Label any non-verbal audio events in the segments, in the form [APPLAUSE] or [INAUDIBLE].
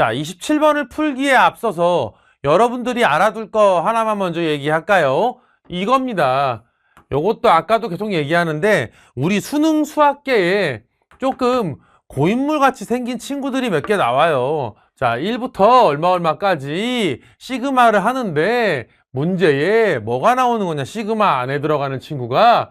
자, 27번을 풀기에 앞서서 여러분들이 알아둘 거 하나만 먼저 얘기할까요? 이겁니다. 요것도 아까도 계속 얘기하는데 우리 수능 수학계에 조금 고인물 같이 생긴 친구들이 몇 개 나와요. 자, 1부터 얼마 얼마까지 시그마를 하는데 문제에 뭐가 나오는 거냐? 시그마 안에 들어가는 친구가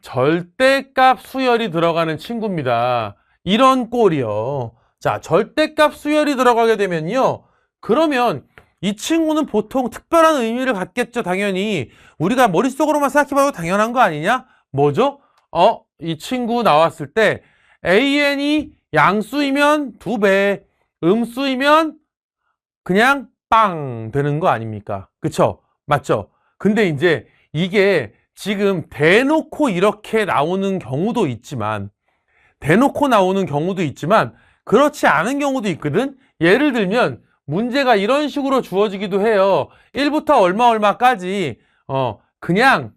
절대값 수열이 들어가는 친구입니다. 이런 꼴이요. 자, 절대값 수열이 들어가게 되면요. 그러면 이 친구는 보통 특별한 의미를 갖겠죠, 당연히. 우리가 머릿속으로만 생각해봐도 당연한 거 아니냐? 뭐죠? 어, 이 친구 나왔을 때 AN이 양수이면 두 배, 음수이면 그냥 빵 되는 거 아닙니까? 그쵸? 맞죠? 근데 이제 이게 지금 대놓고 이렇게 나오는 경우도 있지만, 대놓고 나오는 경우도 있지만, 그렇지 않은 경우도 있거든? 예를 들면, 문제가 이런 식으로 주어지기도 해요. 1부터 얼마 얼마까지, 어, 그냥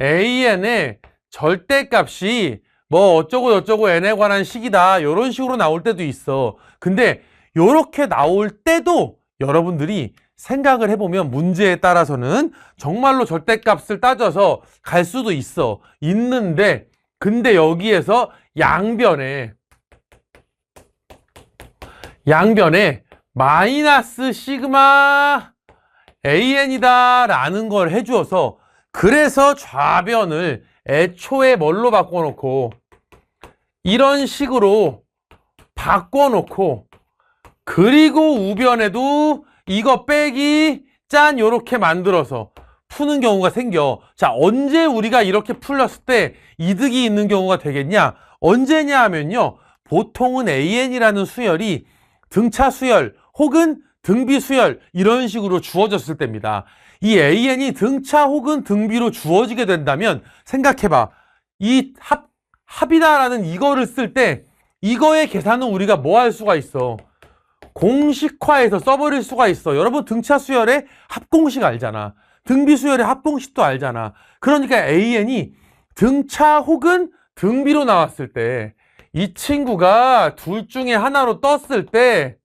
AN의 절대값이 뭐 어쩌고 저쩌고 n에 관한 식이다. 이런 식으로 나올 때도 있어. 근데 이렇게 나올 때도 여러분들이 생각을 해보면 문제에 따라서는 정말로 절대값을 따져서 갈 수도 있어. 있는데, 근데 여기에서 양변에, 양변에 마이너스 시그마 AN이다 라는 걸 해주어서 그래서 좌변을 애초에 뭘로 바꿔놓고 이런 식으로 바꿔놓고 그리고 우변에도 이거 빼기 짠 요렇게 만들어서 푸는 경우가 생겨. 자, 언제 우리가 이렇게 풀렸을 때 이득이 있는 경우가 되겠냐? 언제냐 하면요. 보통은 AN이라는 수열이 등차 수열 혹은 등비 수열 이런 식으로 주어졌을 때입니다. 이 AN이 등차 혹은 등비로 주어지게 된다면 생각해봐. 이 합, 합이다라는 이거를 쓸 때 이거의 계산은 우리가 뭐 할 수가 있어? 공식화해서 써버릴 수가 있어. 여러분 등차 수열의 합공식 알잖아. 등비 수열의 합공식도 알잖아. 그러니까 AN이 등차 혹은 등비로 나왔을 때 이 친구가 둘 중에 하나로 떴을 때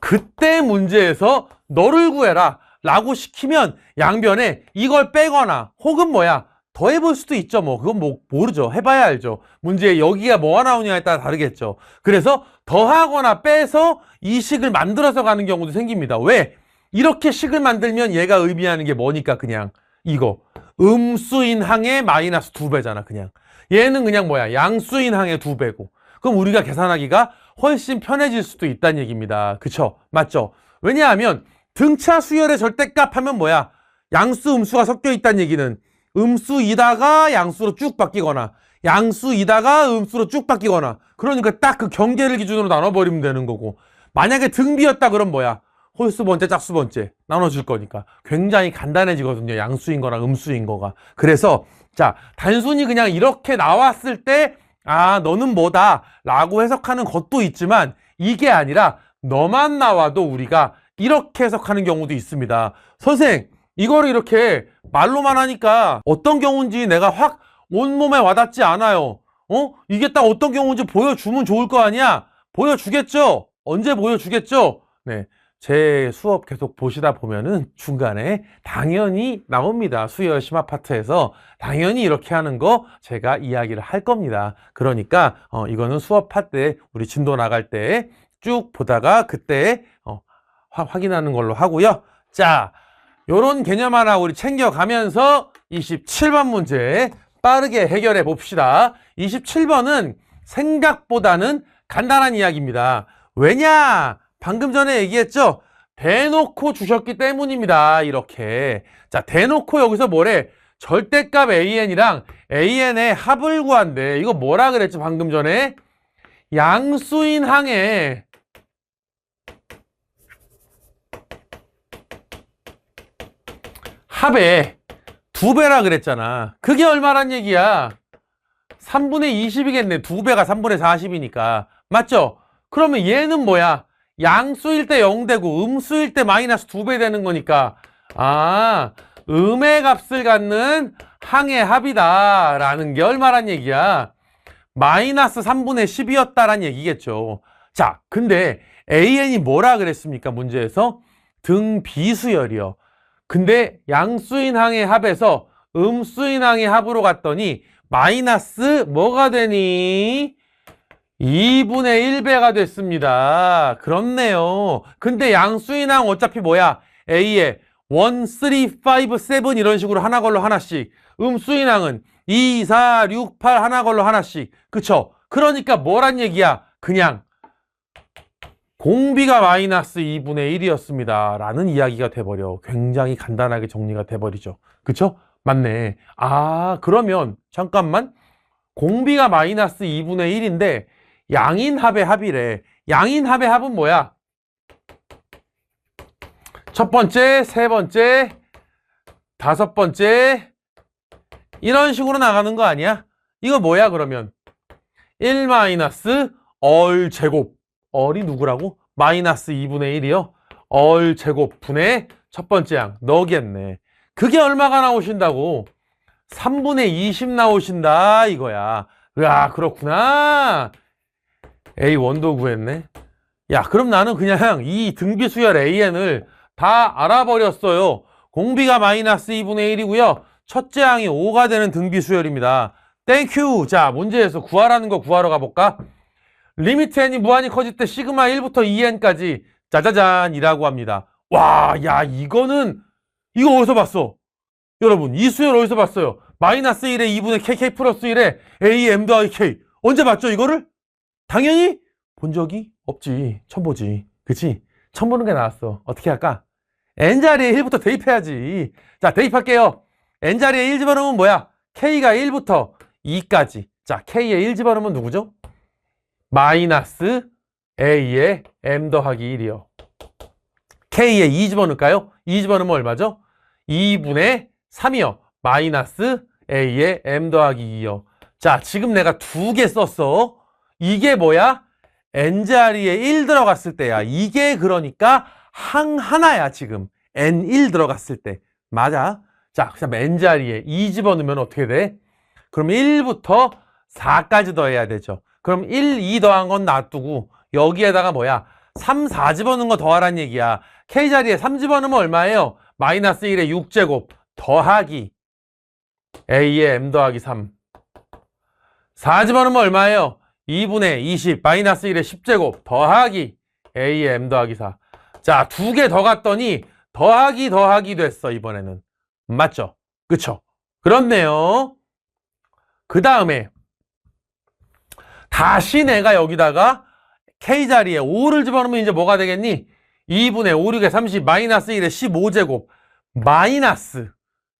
그때 문제에서 너를 구해라 라고 시키면 양변에 이걸 빼거나 혹은 뭐야 더 해볼 수도 있죠 뭐. 그건 뭐 모르죠. 해봐야 알죠. 문제에 여기가 뭐가 나오냐에 따라 다르겠죠. 그래서 더하거나 빼서 이 식을 만들어서 가는 경우도 생깁니다. 왜? 이렇게 식을 만들면 얘가 의미하는 게 뭐니까 그냥? 이거. 음수인 항의 마이너스 두 배잖아 그냥 얘는 그냥 뭐야 양수인 항의 두 배고. 그럼 우리가 계산하기가 훨씬 편해질 수도 있다는 얘기입니다. 그쵸? 맞죠? 왜냐하면 등차 수열의 절대값 하면 뭐야 양수 음수가 섞여 있다는 얘기는 음수이다가 양수로 쭉 바뀌거나 양수이다가 음수로 쭉 바뀌거나 그러니까 딱 그 경계를 기준으로 나눠버리면 되는 거고. 만약에 등비였다 그럼 뭐야 홀수 번째 짝수 번째 나눠줄 거니까. 굉장히 간단해지거든요 양수인 거랑 음수인 거가. 그래서 자 단순히 그냥 이렇게 나왔을 때 아 너는 뭐다 라고 해석하는 것도 있지만 이게 아니라 너만 나와도 우리가 이렇게 해석하는 경우도 있습니다 선생 이거를 이렇게 말로만 하니까 어떤 경우인지 내가 확 온몸에 와닿지 않아요. 어? 이게 딱 어떤 경우인지 보여주면 좋을 거 아니야? 보여주겠죠? 언제 보여주겠죠? 네. 제 수업 계속 보시다 보면은 중간에 당연히 나옵니다. 수열 심화 파트에서 당연히 이렇게 하는 거 제가 이야기를 할 겁니다. 그러니까 어, 이거는 수업 파트에 우리 진도 나갈 때 쭉 보다가 그때 어, 화- 확인하는 걸로 하고요. 자, 요런 개념 하나 우리 챙겨가면서 27번 문제 빠르게 해결해 봅시다. 27번은 생각보다는 간단한 이야기입니다. 왜냐? 방금 전에 얘기했죠? 대놓고 주셨기 때문입니다. 이렇게. 자, 대놓고 여기서 뭐래? 절대값 AN이랑 AN의 합을 구한대. 이거 뭐라 그랬죠? 방금 전에? 양수인 항에 합에 두 배라 그랬잖아. 그게 얼마란 얘기야? 3분의 20이겠네. 두 배가 3분의 40이니까. 맞죠? 그러면 얘는 뭐야? 양수일 때 0되고 음수일 때 마이너스 두배 되는 거니까. 아, 음의 값을 갖는 항의 합이다. 라는 게 얼마란 얘기야? 마이너스 3분의 10이었다란 얘기겠죠. 자, 근데 AN이 뭐라 그랬습니까? 문제에서 등 비수열이요. 근데 양수인 항의 합에서 음수인 항의 합으로 갔더니 마이너스 뭐가 되니? 2분의 1배가 됐습니다. 그렇네요. 근데 양수인항 어차피 뭐야? A에 1, 3, 5, 7 이런 식으로 하나 걸로 하나씩. 음수인항은 2, 4, 6, 8 하나 걸로 하나씩. 그쵸? 그러니까 뭐란 얘기야? 그냥 공비가 마이너스 2분의 1이었습니다. 라는 이야기가 돼버려. 굉장히 간단하게 정리가 돼버리죠. 그쵸? 맞네. 아, 그러면 잠깐만. 공비가 마이너스 2분의 1인데 양인합의 합이래. 양인합의 합은 뭐야? 첫 번째, 세 번째, 다섯 번째 이런 식으로 나가는 거 아니야? 이거 뭐야 그러면? 1 마이너스 얼 제곱 얼이 누구라고? 마이너스 2분의 1이요? 얼 제곱 분의 첫 번째 양 너겠네. 그게 얼마가 나오신다고? 3분의 20 나오신다 이거야. 야 그렇구나. A1도 구했네. 야 그럼 나는 그냥 이 등비 수열 AN을 다 알아버렸어요. 공비가 마이너스 2분의 1이고요. 첫째 항이 5가 되는 등비 수열입니다. 땡큐. 자 문제에서 구하라는 거 구하러 가볼까? 리미트 n이 무한히 커질 때 시그마 1부터 2n까지 짜자잔 이라고 합니다. 와, 야, 이거는, 이거 어디서 봤어? 여러분, 이 수열 어디서 봤어요? 마이너스 1에 2분의 kk 플러스 1에 a m 더하기 k. 언제 봤죠, 이거를? 당연히 본 적이 없지. 처음 보지. 그치? 처음 보는 게 나왔어. 어떻게 할까? n자리에 1부터 대입해야지. 자, 대입할게요. n자리에 1 집어넣으면 뭐야? k가 1부터 2까지. 자, k에 1 집어넣으면 누구죠? 마이너스 a에 m 더하기 1이요. k에 2 집어넣을까요? 2 집어넣으면 얼마죠? 2분의 3이요. 마이너스 a에 m 더하기 2요. 자, 지금 내가 두 개 썼어. 이게 뭐야? n자리에 1 들어갔을 때야. 이게 그러니까 항 하나야, 지금. n1 들어갔을 때. 맞아. 자, 그 다음 n자리에 2 집어넣으면 어떻게 돼? 그럼 1부터 4까지 더해야 되죠. 그럼 1, 2 더한 건 놔두고 여기에다가 뭐야? 3, 4 집어넣은 거 더하란 얘기야. K자리에 3 집어넣으면 얼마예요? 마이너스 1에 6제곱 더하기 A에 M 더하기 3 4 집어넣으면 얼마예요? 2분의 20 마이너스 1에 10제곱 더하기 A에 M 더하기 4 자, 두 개 더 갔더니 더하기 더하기 됐어 이번에는 맞죠? 그쵸? 그렇네요 그 다음에 다시 내가 여기다가 K자리에 5를 집어넣으면 이제 뭐가 되겠니? 2분의 5, 6에 30, 마이너스 1에 15제곱, 마이너스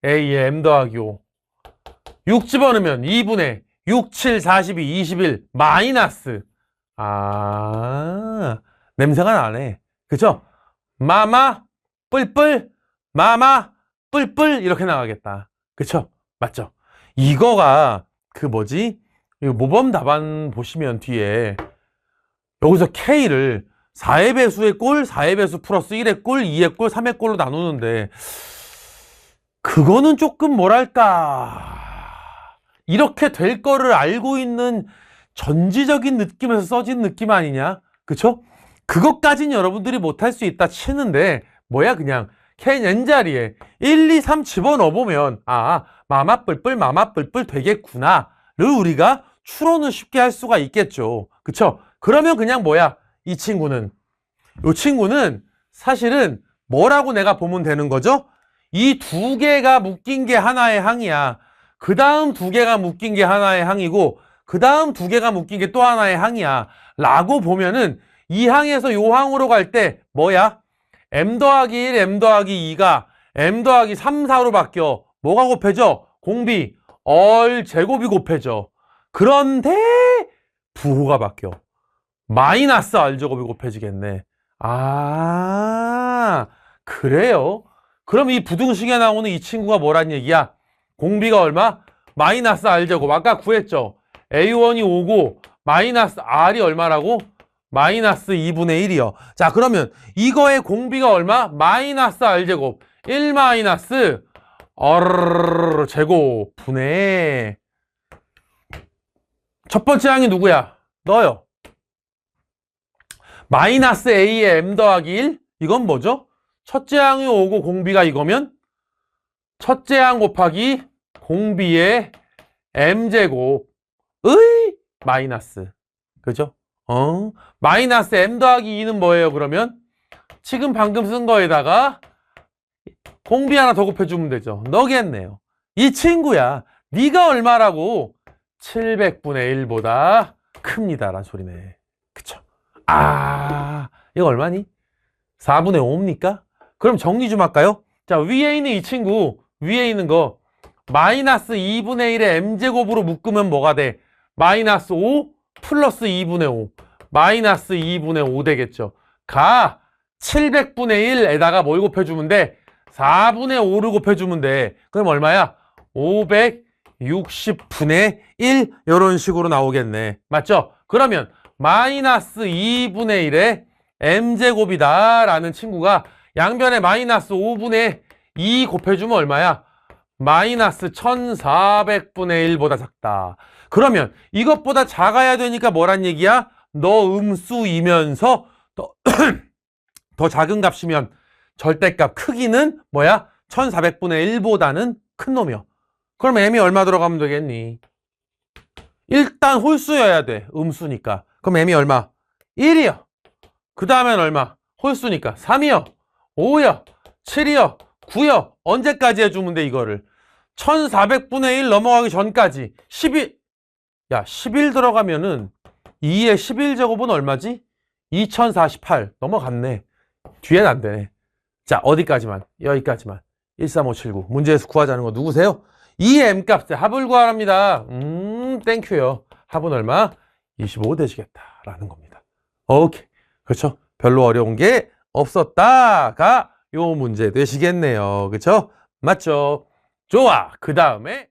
A에 M 더하기 5. 6 집어넣으면 2분의 6, 7, 42, 21, 마이너스. 아, 냄새가 나네. 그쵸? 마마, 뿔뿔, 마마, 뿔뿔, 이렇게 나가겠다. 그쵸? 맞죠? 이거가 그 뭐지? 모범 답안 보시면 뒤에 여기서 K를 4의 배수의 꼴, 4의 배수 플러스 1의 꼴, 2의 꼴, 3의 꼴로 나누는데 그거는 조금 뭐랄까 이렇게 될 거를 알고 있는 전지적인 느낌에서 써진 느낌 아니냐? 그쵸? 그것까진 여러분들이 못할 수 있다 치는데 뭐야 그냥 K n자리에 1, 2, 3 집어넣어보면 아 마마 뿔뿔 마마 뿔뿔 되겠구나를 우리가 추론을 쉽게 할 수가 있겠죠. 그쵸? 그러면 그냥 뭐야? 이 친구는. 이 친구는 사실은 뭐라고 내가 보면 되는 거죠? 이 두 개가 묶인 게 하나의 항이야. 그 다음 두 개가 묶인 게 하나의 항이고, 그 다음 두 개가 묶인 게 또 하나의 항이야. 라고 보면은 이 항에서 요 항으로 갈 때 뭐야? m 더하기 1, m 더하기 2가 m 더하기 3, 4로 바뀌어. 뭐가 곱해져? 공비, 얼 제곱이 곱해져. 그런데 부호가 바뀌어. 마이너스 R제곱이 곱해지겠네. 아, 그래요? 그럼 이 부등식에 나오는 이 친구가 뭐란 얘기야? 공비가 얼마? 마이너스 R제곱. 아까 구했죠? A1이 5고, 마이너스 R이 얼마라고? 마이너스 2분의 1이요. 자, 그러면 이거의 공비가 얼마? 마이너스 R제곱. 1 마이너스 R 제곱 분의 첫 번째 항이 누구야? 너요. 마이너스 a의 m 더하기 1? 이건 뭐죠? 첫째 항이 오고 공비가 이거면 첫째 항 곱하기 공비의 m제곱 의 마이너스 그죠? 어? 마이너스 m 더하기 2는 뭐예요 그러면? 지금 방금 쓴 거에다가 공비 하나 더 곱해주면 되죠 너겠네요 이 친구야 네가 얼마라고 700분의 1보다 큽니다라는 소리네 그쵸? 아 이거 얼마니? 4분의 5입니까? 그럼 정리 좀 할까요? 자 위에 있는 이 친구 위에 있는 거 마이너스 2분의 1의 m제곱으로 묶으면 뭐가 돼? 마이너스 5 플러스 2분의 5 마이너스 2분의 5 되겠죠 가 700분의 1에다가 뭘 곱해주면 돼? 4분의 5를 곱해주면 돼 그럼 얼마야? 560분의 1 이런 식으로 나오겠네 맞죠? 그러면 마이너스 2분의 1의 m제곱이다 라는 친구가 양변에 마이너스 5분의 2 곱해주면 얼마야? 마이너스 1400분의 1보다 작다. 그러면 이것보다 작아야 되니까 뭐란 얘기야? 너 음수이면서 더, [CLEARS THROAT] 더 작은 값이면 절대값 크기는 뭐야? 1400분의 1보다는 큰 놈이요. 그럼 m이 얼마 들어가면 되겠니? 일단 홀수여야 돼. 음수니까. 그럼 m이 얼마? 1이요. 그 다음엔 얼마? 홀수니까 3이요. 5요. 7이요. 9요. 언제까지 해주면 돼 이거를? 1400분의 1 넘어가기 전까지 11. 야 11 들어가면은 2의 11 제곱은 얼마지? 2048 넘어갔네. 뒤엔 안 되네. 자 어디까지만? 여기까지만. 13579 문제에서 구하자는 거 누구세요? 이 m값의 합을 구하랍니다. 음 땡큐요. 합은 얼마? 25 되시겠다라는 겁니다. 오케이. 그렇죠? 별로 어려운 게 없었다가 요 문제 되시겠네요. 그렇죠? 맞죠? 좋아. 그 다음에